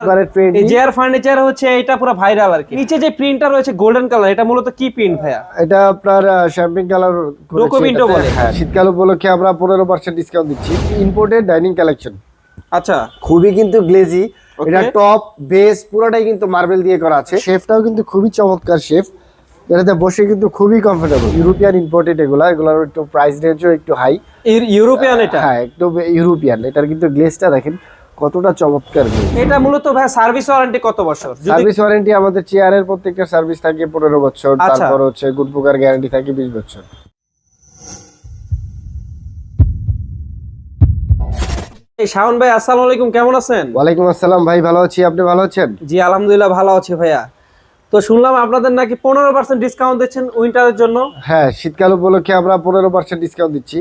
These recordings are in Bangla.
একবারে এই ট্রেন্ডি জেআর ফার্নিচার হচ্ছে এটা পুরো ভাইরাল আর কি। নিচে যে প্রিন্টটা রয়েছে গোল্ডেন কালার এটা মূলত কি প্রিন্ট ভাইয়া? এটা আপনার শ্যাম্পিং কালার Document বলে। হ্যাঁ শীতকাল উপলক্ষে আমরা পনেরো পার্সেন্ট ডিসকাউন্ট দিচ্ছি। ইম্পোর্টেড ডাইনিং কালেকশন আচ্ছা। খুবই কিন্তু গ্লেজি এটা টপ বেস পুরোটাই কিন্তু মার্বেল দিয়ে করা আছে। শেফটাও কিন্তু খুবই চমৎকার শেফ। এটাতে বসে কিন্তু খুবই কমফোর্টেবল ইউরোপিয়ান ইম্পোর্টেড এগুলা এগুলোর একটু প্রাইস রেঞ্জও একটু হাই ইউরোপিয়ান এটা? হ্যাঁ একটু ইউরোপিয়ান এটার কিন্তু গ্লেজটা দেখেন। কতটা চমৎকার এটা মূলত ভাই সার্ভিস ওয়ারেন্টি কত বছর? সার্ভিস ওয়ারেন্টি আমাদের চেয়ারের প্রত্যেকটা সার্ভিস থাকে পনেরো বছর আচ্ছা। তারপর হচ্ছে গুড গ্যারান্টি থাকে বিশ বছর। শাওন ভাই আসসালামু আলাইকুম কেমন আছেন? ওয়ালাইকুম আসসালাম ভাই ভালো আছি আপনি ভালো আছেন? জি আলহামদুলিল্লাহ ভালো আছি ভাইয়া। তো শুনলাম আপনাদের নাকি পনেরো পার্সেন্ট ডিসকাউন্ট দিচ্ছেন উইন্টারের জন্য। হ্যাঁ শীতকাল উপলক্ষে আমরা পনেরো পার্সেন্ট ডিসকাউন্ট দিচ্ছি।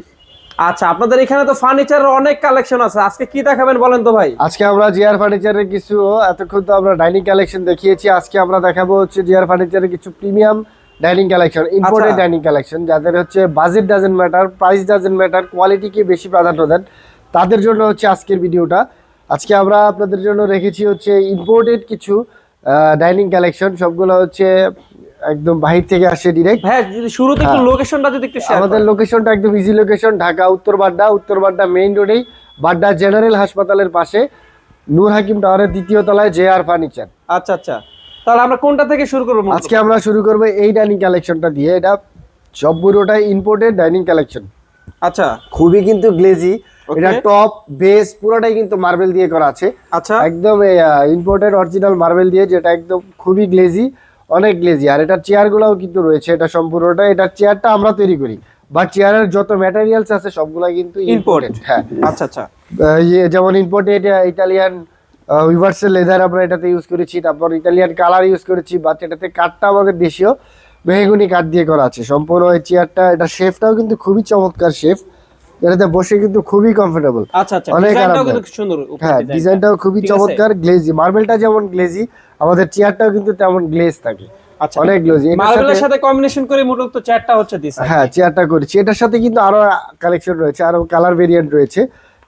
আচ্ছা আপনাদের এখানে তো ফার্নিচারের অনেক কালেকশন আছে। আজকে কি দেখাবেন বলেন তো ভাই? আজকে আমরা জিআর ফার্নিচারের কিছু এতক্ষণ তো আমরা ডাইনিং কালেকশন দেখিয়েছি। আজকে আমরা দেখাবো হচ্ছে জিআর ফার্নিচারের কিছু premium dining collection imported. Dining collection যাদের হচ্ছে budget doesn't matter price doesn't matter কোয়ালিটিকে বেশি প্রাধান্য দেন তাদের জন্য হচ্ছে আজকের ভিডিওটা। আজকে আমরা আপনাদের জন্য রেখেছি হচ্ছে ইম্পোর্টেড কিছু ডাইনিং কালেকশন সবগুলো হচ্ছে একদম বাহির থেকে আসে ডিরেক্ট ভাইয়া যদি শুরুতে একটু হ্যাঁ। লোকেশনটা যদি একটু শেয়ার আমাদের লোকেশনটা একদম ইজি লোকেশন ঢাকা উত্তর বাড্ডা উত্তর বাড্ডা মেইন রোডেই বাড্ডা জেনারেল হাসপাতালের পাশে নূর হাকিম টাওয়ারের দ্বিতীয় তলায় জে আর ফার্নিচার আচ্ছা আচ্ছা। তাহলে আমরা কোনটা থেকে শুরু করব আজকে আমরা শুরু করব এই ডাইনিং কালেকশনটা দিয়ে। এটা সব পুরোটাই ইম্পোর্টেড ডাইনিং কালেকশন আচ্ছা। খুবই কিন্তু গ্লেজি এটা টপ বেস পুরোটাই কিন্তু মার্বেল দিয়ে করা আছে। আচ্ছা। একদম ইম্পোর্টেড অরিজিনাল মার্বেল দিয়ে যেটা একদম খুবই গ্লেজি অনেক গ্লেজি আর এটার চেয়ারগুলোও কিন্তু রয়েছে এটা সম্পূর্ণটা এটার চেয়ারটা আমরা তৈরি করি। বা চেয়ারের যত ম্যাটেরিয়ালস আছে সবগুলা কিন্তু. ইম্পোর্টেড হ্যাঁ। আচ্ছা আচ্ছা। ইয়ে যেমন ইম্পোর্টেড ইটালিয়ান উইভার্সেল লেদার আমরা এটাতে ইউজ করেছি তারপর ইটালিয়ান কালার ইউজ করেছি বাট এটাতে কাঠটা আমাদের দেশীয় মেহগুনি কাঠ দিয়ে করা আছে। সম্পূর্ণ এই চেয়ারটা এটা শেফটাও কিন্তু খুবই চমৎকার শেফ এটাতে বসে কিন্তু খুবই কমফোর্টেবল আচ্ছা আচ্ছা। অনেক আরামদায়ক। সুন্দর হ্যাঁ ডিজাইনটাও খুবই চমৎকার গ্লেজি মার্বেলটা যেমন গ্লেজি আমাদের চেয়ারটাও কিন্তু তেমন গ্লেজ থাকে। আচ্ছা অনেক গ্লেজি মার্বেলের সাথে সাথে কম্বিনেশন করে মূলত হচ্ছে দিস হ্যাঁ চেয়ারটা করেছি। এটার সাথে কিন্তু আরও কালেকশন রয়েছে আরও কালার ভেরিয়েন্ট রয়েছে।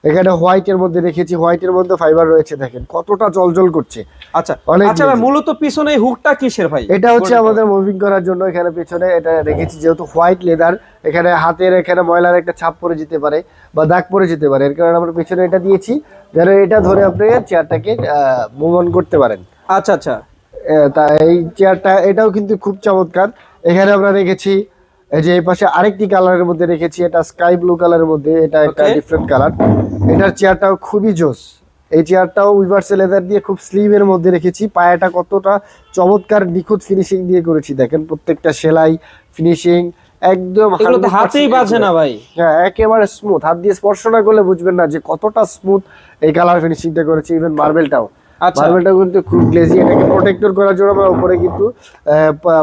এখানে হোয়াইটের মধ্যে রেখেছি হোয়াইটের মধ্যে ফাইবার রয়েছে দেখেন। কতটা জলজল করছে। আচ্ছা আচ্ছা মূলত পিছনে হুকটা কিসের ভাই? এটা হচ্ছে আমাদের মুভিং করার জন্য এখানে পেছনে এটা রেখেছি যেহেতু হোয়াইট লেদার এখানে হাতের এখানে ময়লার একটা ছাপ পড়ে যেতে পারে বা দাগ পড়ে যেতে পারে। এর কারণে আমরা পেছনে এটা দিয়েছি যেন এটা ধরে আপনি চেয়ারটাকে মুভ অন করতে পারেন। আচ্ছা আচ্ছা। তা এই চেয়ারটা এটাও কিন্তু খুব চমৎকার। এখানে আমরা রেখেছি এই যে এই পাশে আরেকটি কালারের মধ্যে রেখেছি এটা স্কাই ব্লু কালারের মধ্যে এটা একটা ডিফারেন্ট কালার এটার চেয়ারটাও খুবই জোস। এই চেয়ারটাও উইভার্সেল লেদার দিয়ে খুব স্লিভের মধ্যে রেখেছি। পায়াটা কতটা চমৎকার নিখুঁত ফিনিশিং দিয়ে করেছি। দেখেন প্রত্যেকটা সেলাই ফিনিশিং একদম এগুলো তো 100% হাতেই বাজে না ভাই। হ্যাঁ একেবারে স্মুথ হাত দিয়ে স্পর্শ না করলে বুঝবেন না যে কতটা স্মুথ এই কালার ফিনিশিংটা করেছি ইভেন মার্বেলটাও মার্বেলটা কিন্তু খুব গ্লেজি এটাকে প্রোটেক্টর করার জন্য আমরা উপরে কিন্তু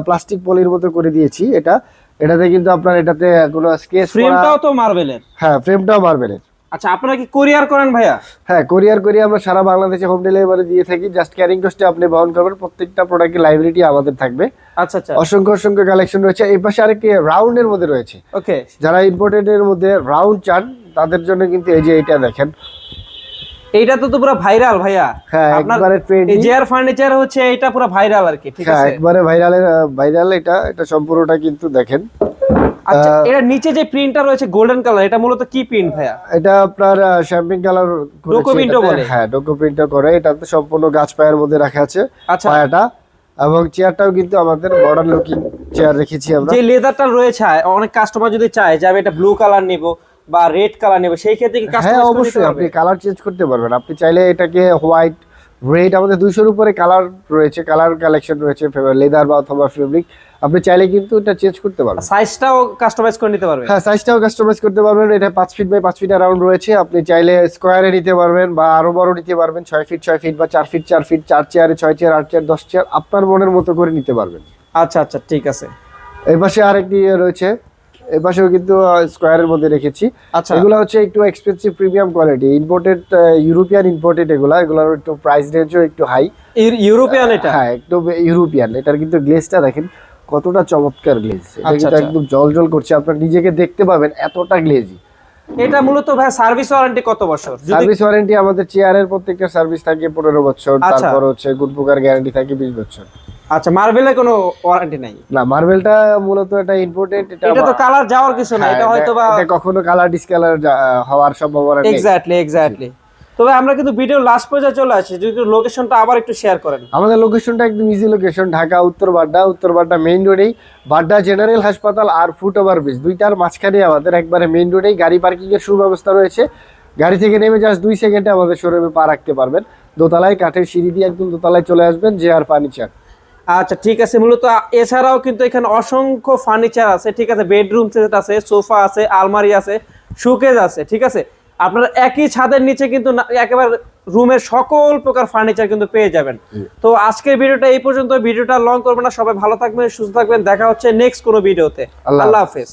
প্লাস্টিক পলির মতো করে দিয়েছি এটা। এটাতে কিন্তু আপনার এটাতে কোনো স্কেচ ফ্রেমটাও তো মার্বেলের হ্যাঁ ফ্রেমটাও মার্বেলের আচ্ছা আপনারা কি কোরিয়ার করেন ভাইয়া? হ্যাঁ কোরিয়ার করি আমরা সারা বাংলাদেশে হোম ডেলিভারি দিয়ে থাকি। জাস্ট ক্যারিং কস্টে আপনি বহন করবেন। প্রত্যেকটা প্রোডাক্টের লাইব্রেরিটি আমাদের থাকবে। আচ্ছা আচ্ছা। অসংখ্য অসংখ্য কালেকশন রয়েছে। এই পাশে আরেকটি রাউন্ডের মধ্যে রয়েছে। ওকে যারা ইম্পোর্টেড এর মধ্যে রাউন্ড চান তাদের জন্য কিন্তু এই যে এটা দেখেন। এইটা তো পুরো ভাইরাল ভাইয়া। হ্যাঁ একবারে এই ট্রেন্ডি জেআর ফার্নিচার হচ্ছে এটা পুরো ভাইরাল আর কি ঠিক হ্যাঁ আছে? একবারে ভাইরালের ভাইরাল এটা এটা সম্পূর্ণটা কিন্তু দেখেন। আচ্ছা এটা নিচে যে প্রিন্টটা রয়েছে গোল্ডেন কালার এটা মূলত কি প্রিন্ট ভাইয়া? এটা আপনার শ্যাম্পিং কালার Doco print ও বলে। হ্যাঁ ডোকো প্রিন্টও করে। এটা তো সম্পূর্ণ গাছ পায়ের মধ্যে রাখা আছে আচ্ছা। পায়াটা। এবং চেয়ারটাও কিন্তু আমাদের মডার্ন লুকিং চেয়ার রেখেছি আমরা। যে লেদারটা রয়েছে অনেক কাস্টমার যদি চায় যে আমি এটা ব্লু কালার নেব বা রেড কালার নেবে সেই ক্ষেত্রে কি হ্যাঁ অবশ্যই আপনি কালার চেঞ্জ করতে পারবেন। আপনি চাইলে এটাকে হোয়াইট রেড আমাদের দুইশোর উপরে কালার রয়েছে কালার কালেকশন রয়েছে লেদার বা অথবা ফেব্রিক আপনি চাইলে কিন্তু এটা চেঞ্জ করতে পারবেন। সাইজটাও কাস্টমাইজ করে নিতে পারবে হ্যাঁ সাইজটাও কাস্টমাইজ করতে পারবেন। এটা পাঁচ ফিট বাই পাঁচ ফিট অ্যারাউন্ড রয়েছে। আপনি চাইলে স্কোয়ারে নিতে পারবেন বা আরও বড় নিতে পারবেন। ছয় ফিট ছয় ফিট বা চার ফিট চার ফিট চার চেয়ারে ছয় চেয়ার আট চেয়ার দশ চেয়ার আপনার মনের মতো করে নিতে পারবেন। আচ্ছা আচ্ছা ঠিক আছে। এই পাশে আরেকটি ইয়ে রয়েছে। পাশেও কিন্তু স্কোয়ারের মধ্যে রেখেছি। আচ্ছা। এগুলো হচ্ছে একটু expensive premium quality imported European imported এগুলা এগুলোর একটু প্রাইস রেঞ্জও একটু হাই ইউরোপিয়ান এটা? হ্যাঁ একটু ইউরোপিয়ান এটার কিন্তু গ্লেজটা দেখেন কতটা চমৎকার গ্লেজ এটা আচ্ছা, কিন্তু আচ্ছা। একদম জল জল করছে। আপনার নিজেকে দেখতে পাবেন এতটা গ্লেজি এটা মূলত ভাই সার্ভিস ওয়ারেন্টি কত বছর? সার্ভিস ওয়ারেন্টি আমাদের চেয়ারের প্রত্যেকটা সার্ভিস থাকে পনেরো বছর আচ্ছা। তারপর হচ্ছে গুড গ্যারান্টি থাকে বিশ বছর। আচ্ছা মার্বেলে কোনো ওয়ারেন্টি নাই? না মার্বেলটা মূলত এটা ইম্পোর্টেড এটা এটা তো কালার যাওয়ার কিছু না হ্যাঁ, এটা হয়তো বা এটা কখনো কালার ডিসকালার হওয়ার সম্ভাবনা নেই। এক্স্যাক্টলি এক্স্যাক্টলি তবে আমরা কিন্তু ভিডিও লাস্ট পর্যায়ে চলে আসছি যদি লোকেশনটা আবার একটু শেয়ার করেন। আমাদের লোকেশনটা একদম ইজি লোকেশন ঢাকা উত্তর বাড্ডা। উত্তর বাড্ডা মেইন রোডেই বাড্ডা জেনারেল হাসপাতাল আর ফুট ওভার ব্রিজ দুইটার মাঝখানে আমাদের একবারে মেইন রোডেই গাড়ি পার্কিং এর সুব্যবস্থা রয়েছে। গাড়ি থেকে নেমে জাস্ট দুই সেকেন্ডে আমাদের শোরুমে পা রাখতে পারবেন। দোতলায় কাঠের সিঁড়ি দিয়ে একদম দোতলায় চলে আসবেন যে আর ফার্নিচার আচ্ছা ঠিক আছে। মূলত এছাড়াও কিন্তু এখানে অসংখ্য ফার্নিচার আছে ঠিক আছে? বেডরুম সেট আছে সোফা আছে আলমারি আছে শোকেজ আছে ঠিক আছে? আপনার একই ছাদের নিচে কিন্তু একেবারে রুমের সকল প্রকার ফার্নিচার কিন্তু পেয়ে যাবেন। তো আজকের ভিডিওটা এই পর্যন্ত ভিডিওটা লং করবেন না। সবাই ভালো থাকবেন সুস্থ থাকবেন। দেখা হচ্ছে নেক্সট কোনো ভিডিওতে আল্লাহ হাফেজ।